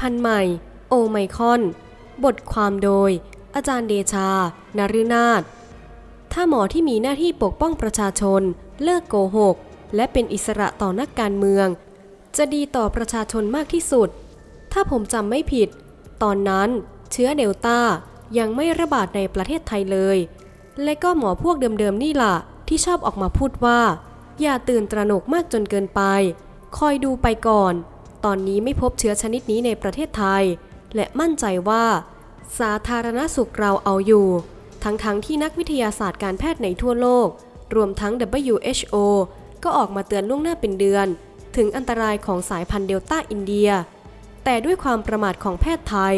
พันธุ์ใหม่ โอไมคอน บทความโดย อาจารย์เดชานฤนาถถ้าหมอที่มีหน้าที่ปกป้องประชาชน เลิกโกหก และเป็นอิสระต่อนักการเมือง จะดีต่อประชาชนมากที่สุด ถ้าผมจำไม่ผิด ตอนนั้นเชื้อเดลต้ายังไม่ระบาดในประเทศไทยเลย และก็หมอพวกเดิมๆนี่ล่ะ ที่ชอบออกมาพูดว่า อย่าตื่นตระหนกมากจนเกินไป คอยดูไปก่อน ตอนนี้ไม่พบเชื้อชนิดนี้ในประเทศไทย และมั่นใจว่า สาธารณสุขเราเอาอยู่ ทั้งๆทที่นักวิทยาศาสตร์การแพทย์ในทั่วโลก รวมทั้ง WHO ก็ออกมาเตือนล่วงหน้าเป็นเดือน ถึงอันตรายของสายพันธุ์เดลต้าอินเดีย แต่ด้วยความประมาทของแพทย์ไทย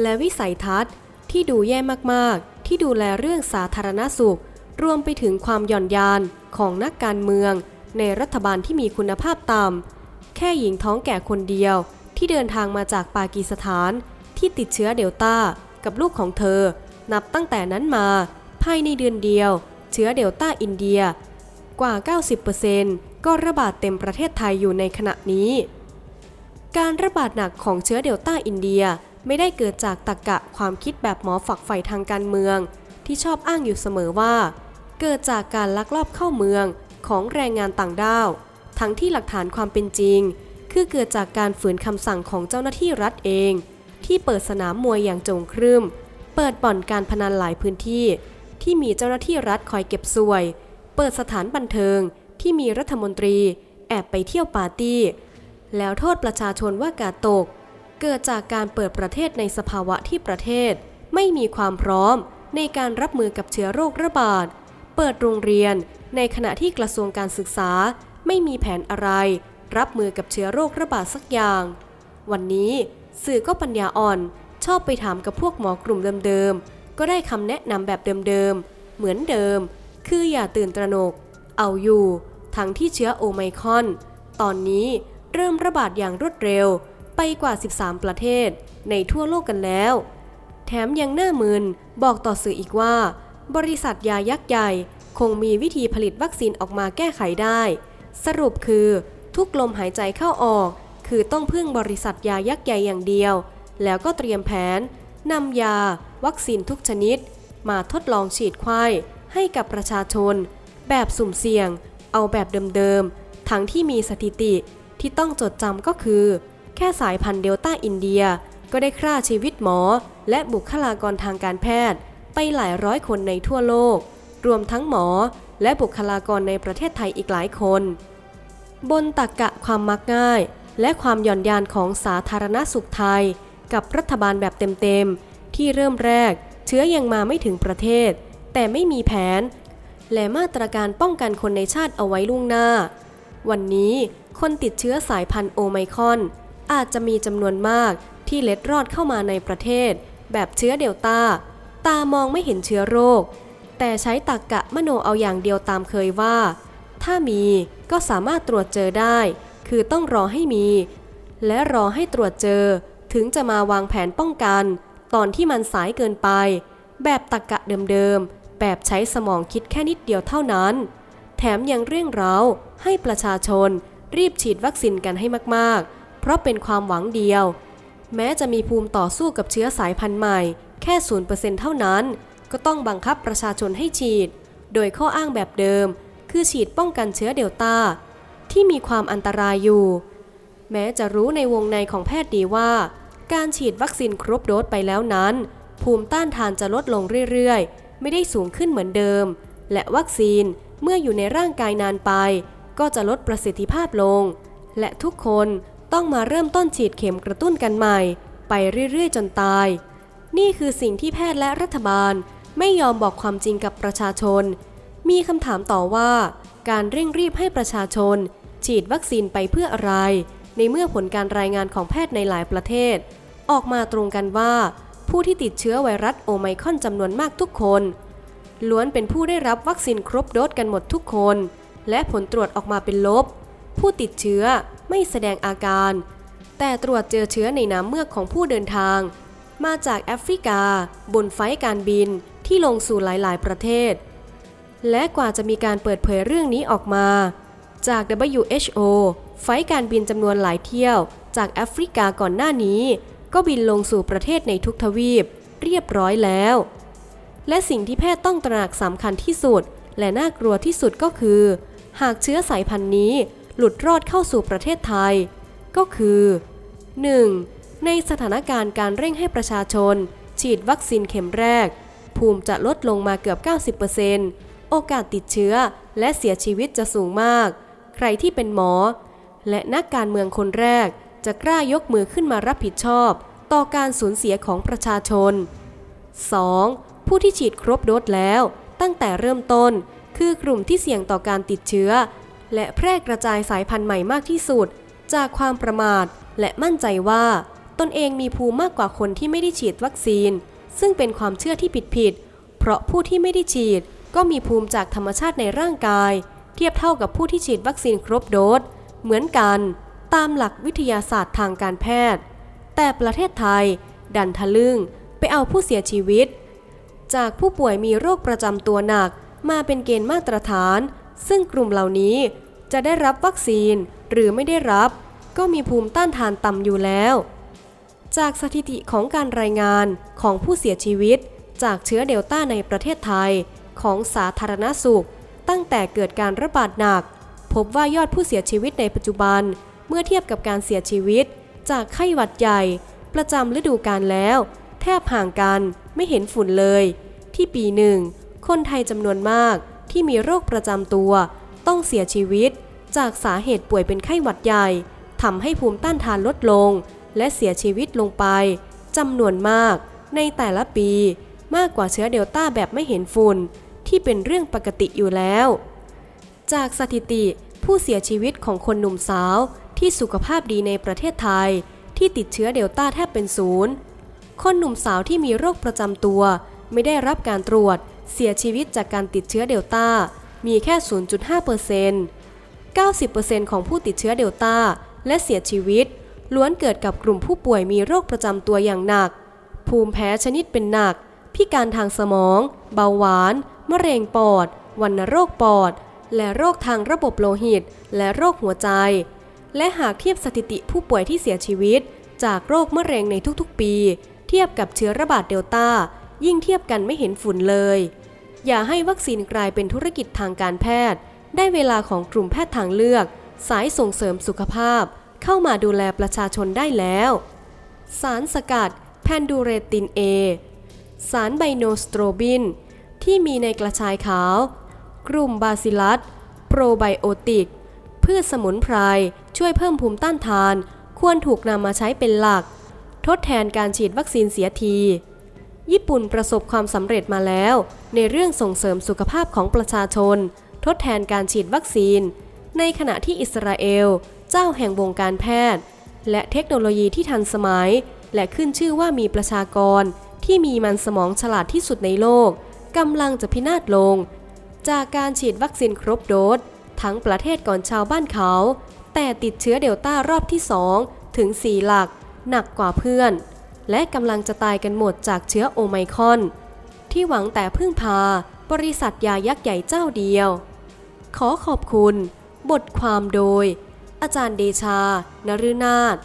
และวิสัยทัศน์ที่ดูแย่มากๆ ที่ดูแลเรื่องสาธารณสุข รวมไปถึงความหย่อนยานของนักการเมือง ในรัฐบาลที่มีคุณภาพต่ำ แค่หญิงท้องแก่คนเดียวที่เดินทางมาจากปากีสถานที่ติดเชื้อเดลต้ากับลูกของเธอ นับตั้งแต่นั้นมา ภายในเดือนเดียว เชื้อเดลต้าอินเดีย กว่า 90%ก็ระบาดเต็มประเทศไทยอยู่ในขณะนี้ การระบาดหนักของเชื้อเดลต้าอินเดียไม่ได้เกิดจากตรรกะความคิดแบบหมอฝักใฝ่ทางการเมือง ที่ชอบอ้างอยู่เสมอว่า เกิดจากการลักลอบเข้าเมืองของแรงงานต่างด้าว ทั้งที่หลักฐานความเป็นจริง คือเกิดจากการฝืนคำสั่งของเจ้าหน้าที่รัฐเอง ที่เปิดสนามมวยอย่างโจงครึมเปิดบ่อนการพนันหลายพื้นที่ ที่มีเจ้าหน้าที่รัฐคอยเก็บสวย เปิดสถานบันเทิงที่มีรัฐมนตรีแอบไปเที่ยวปาร์ตี้ แล้วโทษประชาชนว่ากาตก เกิดจากการเปิดประเทศในสภาวะที่ประเทศ ไม่มีความพร้อมในการรับมือกับเชื้อโรคระบาด เปิดโรงเรียนในขณะที่กระทรวงการศึกษา ไม่มีแผนอะไร รับมือกับเชื้อโรคระบาดสักอย่าง วันนี้สื่อก็ปัญญาอ่อน ชอบไปถามกับพวกหมอกลุ่มเดิมๆ ก็ได้คำแนะนำแบบเดิมๆ เหมือนเดิม คืออย่าตื่นตระหนก เอาอยู่ ทั้งที่เชื้อโอไมคอน ตอนนี้เริ่มระบาดอย่างรวดเร็ว ไปกว่า 13 ประเทศ ในทั่วโลกกันแล้ว แถมยังหน้ามืนบอกต่อสื่ออีกว่า บริษัทยายักษ์ใหญ่ คงมีวิธีผลิตวัคซีนออกมาแก้ไขได้ สรุปคือทุกลมหายใจเข้าออก คือต้องพึ่งบริษัทยายักษ์ใหญ่อย่างเดียว แล้วก็เตรียมแผนนำยา วัคซีนทุกชนิด มาทดลองฉีดไข้ให้กับประชาชน แบบสุ่มเสี่ยง เอาแบบเดิมๆ ทั้งที่มีสถิติที่ต้องจดจำก็คือ แค่สายพันธุ์เดลต้าอินเดียก็ได้ฆ่าชีวิตหมอ และบุคลากรทางการแพทย์ ไปหลายร้อยคนในทั่วโลก รวมทั้งหมอ และบุคลากรในประเทศไทยอีกหลายคน บนตักกะความมักง่าย และความหย่อนยานของสาธารณสุขไทย กับรัฐบาลแบบเต็มๆ ที่เริ่มแรกเชื้อยังมาไม่ถึงประเทศ แต่ไม่มีแผน และมาตรการป้องกันคนในชาติเอาไว้ล่วงหน้า วันนี้คนติดเชื้อสายพันธุ์โอไมคอน อาจจะมีจำนวนมากที่เล็ดรอดเข้ามาในประเทศ แบบเชื้อเดลต้าตามองไม่เห็นเชื้อโรค แต่ใช้ตรกกะมโนเอาอย่างเดียวตามเคยว่า ถ้ามีก็สามารถตรวจเจอได้ คือต้องรอให้มี และรอให้ตรวจเจอ ถึงจะมาวางแผนป้องกัน ตอนที่มันสายเกินไป แบบตรกกะเดิมๆ แบบใช้สมองคิดแค่นิดเดียวเท่านั้น แถมยังเร่งเร้าให้ประชาชน รีบฉีดวัคซีนกันให้มากๆ เพราะเป็นความหวังเดียว แม้จะมีภูมิต่อสู้กับเชื้อสายพันธุ์ใหม่ แค่ศูนเปอร์เซนต์เท่านั้น ก็ต้องบังคับประชาชนให้ฉีด โดยข้ออ้างแบบเดิม คือฉีดป้องกันเชื้อเดลต้า ที่มีความอันตรายอยู่ แม้จะรู้ในวงในของแพทย์ดีว่า การฉีดวัคซีนครบโดสไปแล้วนั้น ภูมิต้านทานจะลดลงเรื่อยๆ ไม่ได้สูงขึ้นเหมือนเดิม และวัคซีนเมื่ออยู่ในร่างกายนานไป ก็จะลดประสิทธิภาพลง และทุกคนต้องมาเริ่มต้นฉีดเข็มกระตุ้นกันใหม่ ไปเรื่อยๆ จนตาย นี่คือสิ่งที่แพทย์และรัฐบาล ไม่ยอมบอกความจริงกับประชาชน มีคำถามต่อว่า การเร่งรีบให้ประชาชน ฉีดวัคซีนไปเพื่ออะไร ในเมื่อผลการรายงานของแพทย์ในหลายประเทศ ออกมาตรงกันว่า ผู้ที่ติดเชื้อไวรัสโอไมคอนจำนวนมากทุกคน ล้วนเป็นผู้ได้รับวัคซีนครบโดสกันหมดทุกคน และผลตรวจออกมาเป็นลบ ผู้ติดเชื้อไม่แสดงอาการ แต่ตรวจเจอเชื้อในน้ำเมือกของผู้เดินทาง มาจากแอฟริกา บนไฟการบินที่ลงสู่หลายๆ ประเทศ และกว่าจะมีการเปิดเผยเรื่องนี้ออกมา จาก WHO ไฟการบินจำนวนหลายเที่ยวจากแอฟริกาก่อนหน้านี้ ก็บินลงสู่ประเทศในทุกทวีป เรียบร้อยแล้ว และสิ่งที่แพทย์ต้องตระหนักสำคัญที่สุด และน่ากลัวที่สุดก็คือ หากเชื้อสายพันธุ์นี้หลุดรอดเข้าสู่ประเทศไทย ก็คือ 1. ในสถานการณ์การเร่งให้ประชาชน ฉีดวัคซีนเข็มแรก ภูมิจะลดลงมาเกือบ 90%โอกาสติดเชื้อและเสียชีวิตจะสูงมาก ใครที่เป็นหมอ และนักการเมืองคนแรก จะกล้ายกมือขึ้นมารับผิดชอบ ต่อการสูญเสียของประชาชน 2. ผู้ที่ฉีดครบโดสแล้วตั้งแต่เริ่มต้น คือกลุ่มที่เสี่ยงต่อการติดเชื้อ และแพร่กระจายสายพันธุ์ใหม่มากที่สุด จากความประมาทและมั่นใจว่า ตนเองมีภูมิมากกว่าคนที่ไม่ได้ฉีดวัคซีน ซึ่งเป็นความเชื่อที่ผิดๆเพราะผู้ที่ไม่ได้ฉีดก็มีภูมิจากธรรมชาติในร่างกาย เทียบเท่ากับผู้ที่ฉีดวัคซีนครบโดสเหมือนกัน ตามหลักวิทยาศาสตร์ทางการแพทย์ แต่ประเทศไทย ดันทะลึ่งไปเอาผู้เสียชีวิต จากผู้ป่วยมีโรคประจำตัวหนักมาเป็นเกณฑ์มาตรฐาน ซึ่งกลุ่มเหล่านี้จะได้รับวัคซีนหรือไม่ได้รับ ก็มีภูมิต้านทานต่ำอยู่แล้ว จากสถิติของการรายงานของผู้เสียชีวิต จากเชื้อเดลต้าในประเทศไทยของสาธารณสุข ตั้งแต่เกิดการระบาดหนัก พบว่ายอดผู้เสียชีวิตในปัจจุบัน เมื่อเทียบกับการเสียชีวิต จากไข้หวัดใหญ่ ประจำฤดูกาลแล้ว แทบห่างกันไม่เห็นฝุ่นเลย ที่ปีหนึ่ง คนไทยจำนวนมากที่มีโรคประจำตัว ต้องเสียชีวิต จากสาเหตุป่วยเป็นไข้หวัดใหญ่ทำให้ภูมิต้านทานลดลง และเสียชีวิตลงไปจำนวนมากในแต่ละปีมากกว่าเชื้อเดลต้าแบบไม่เห็นฝุ่นที่เป็นเรื่องปกติอยู่แล้ว จากสถิติผู้เสียชีวิตของคนหนุ่มสาวที่สุขภาพดีในประเทศไทย ที่ติดเชื้อเดลต้าแทบเป็นศูนย์คนหนุ่มสาวที่มีโรคประจำตัว ไม่ได้รับการตรวจ เสียชีวิตจากการติดเชื้อเดลต้ามีแค่ 0.5% 90%ของผู้ติดเชื้อเดลต้าและเสียชีวิต ล้วนเกิดกับกลุ่มผู้ป่วยมีโรคประจำตัวอย่างหนัก ภูมิแพ้ชนิดเป็นหนัก พิการทางสมอง เบาหวาน มะเร็งปอด วัณโรคปอด และโรคทางระบบโลหิต และโรคหัวใจ และหากเทียบสถิติผู้ป่วยที่เสียชีวิต จากโรคมะเร็งในทุกๆปี เทียบกับเชื้อระบาดเดลต้า ยิ่งเทียบกันไม่เห็นฝุ่นเลย อย่าให้วัคซีนกลายเป็นธุรกิจทางการแพทย์ ได้เวลาของกลุ่มแพทย์ทางเลือก สายส่งเสริมสุขภาพ เข้ามาดูแลประชาชนได้แล้ว สารสกัดแพนดูเรติน A สารไบโนสโตรบิน ที่มีในกระชายขาว กลุ่มบาซิลัส โปรไบโอติก พืชสมุนไพร ช่วยเพิ่มภูมิต้านทาน ควรถูกนำมาใช้เป็นหลัก ทดแทนการฉีดวัคซีนเสียที ญี่ปุ่นประสบความสำเร็จมาแล้ว ในเรื่องส่งเสริมสุขภาพของประชาชน ทดแทนการฉีดวัคซีน ในขณะที่อิสราเอล เจ้าแห่งวงการแพทย์ และเทคโนโลยีที่ทันสมัย และขึ้นชื่อว่ามีประชากรที่มีมันสมองฉลาดที่สุดในโลกกำลังจะพินาศลง จากการฉีดวัคซีนครบโดสทั้งประเทศก่อนชาวบ้านเขา แต่ติดเชื้อเดลต้ารอบที่ 2 ถึง 4 หลัก หนักกว่าเพื่อน และกำลังจะตายกันหมดจากเชื้อโอไมคอน ที่หวังแต่พึ่งพา บริษัทยายักษ์ใหญ่เจ้าเดียว ขอขอบคุณ บทความโดย อาจารย์เดชานฤนาถ